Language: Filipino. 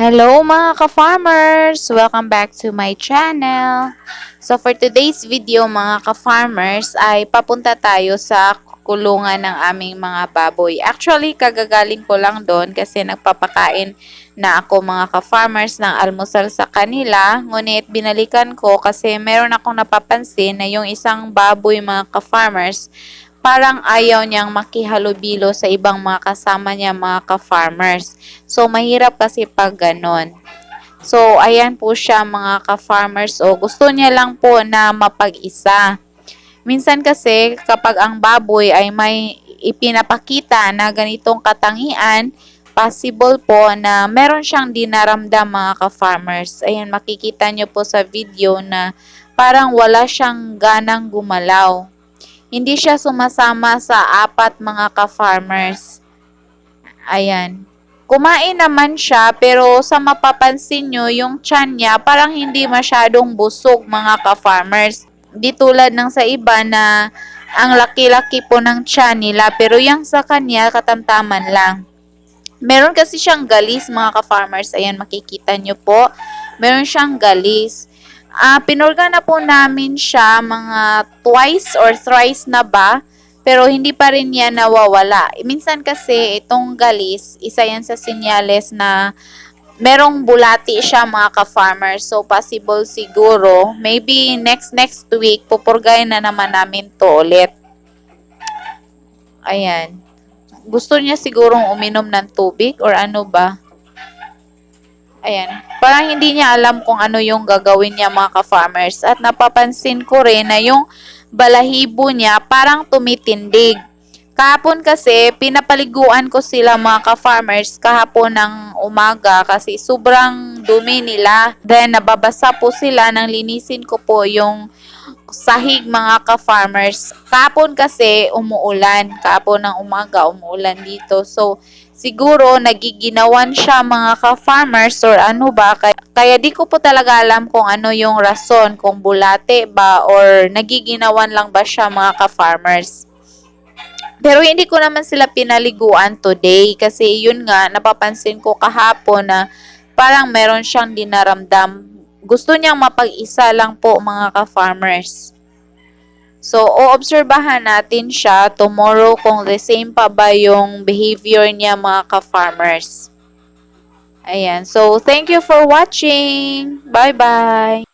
Hello mga ka-farmers! Welcome back to my channel. So for today's video mga ka-farmers ay papunta tayo sa kulungan ng aming mga baboy. Actually, kagagaling ko lang doon kasi nagpapakain na ako mga ka-farmers ng almusal sa kanila. Ngunit binalikan ko kasi meron akong napapansin na yung isang baboy mga ka-farmers parang ayaw niyang makihalubilo sa ibang mga kasama niya mga ka-farmers. So, mahirap kasi pag ganon. So, ayan po siya mga ka-farmers. O, gusto niya lang po na mapag-isa. Minsan kasi, kapag ang baboy ay may ipinapakita na ganitong katangian, possible po na meron siyang dinaramdam mga ka-farmers. Ayan, makikita niyo po sa video na parang wala siyang ganang gumalaw. Hindi siya sumasama sa apat mga ka-farmers. Ayan. Kumain naman siya pero sa mapapansin nyo, yung tiyan niya parang hindi masyadong busog mga ka-farmers. Di tulad ng sa iba na ang laki-laki po ng tiyan nila pero yung sa kanya katamtaman lang. Meron kasi siyang galis mga ka-farmers. Ayan makikita nyo po. Meron siyang galis. Uh, pinurga na po namin siya mga twice or thrice na ba, pero hindi pa rin yan nawawala. Minsan kasi itong galis, isa yan sa sinyales na merong bulati siya mga ka-farmer. So, possible siguro, maybe next next week, pupurgay na naman namin to ulit. Ayan. Gusto niya sigurong uminom ng tubig or ano ba? Ayan. Parang hindi niya alam kung ano yung gagawin niya mga ka-farmers. At napapansin ko rin na yung balahibo niya parang tumitindig. Kahapon kasi, pinapaliguan ko sila mga ka-farmers kahapon ng umaga kasi sobrang dumi nila. Then, nababasa po sila nang linisin ko po yung sahig mga ka-farmers. Kahapon kasi umuulan. Kahapon ng umaga umuulan dito. So, siguro nagiginawan siya mga ka-farmers or ano ba. Kaya, kaya di ko po talaga alam kung ano yung rason, kung bulate ba or nagiginawan lang ba siya mga ka-farmers. Pero hindi ko naman sila pinaliguan today kasi yun nga, napapansin ko kahapon na parang meron siyang dinaramdam. Gusto niyang mapag-isa lang po mga ka-farmers. So, oobserbahan natin siya tomorrow kung the same pa ba yung behavior niya mga ka-farmers. Ayan. So, thank you for watching. Bye-bye.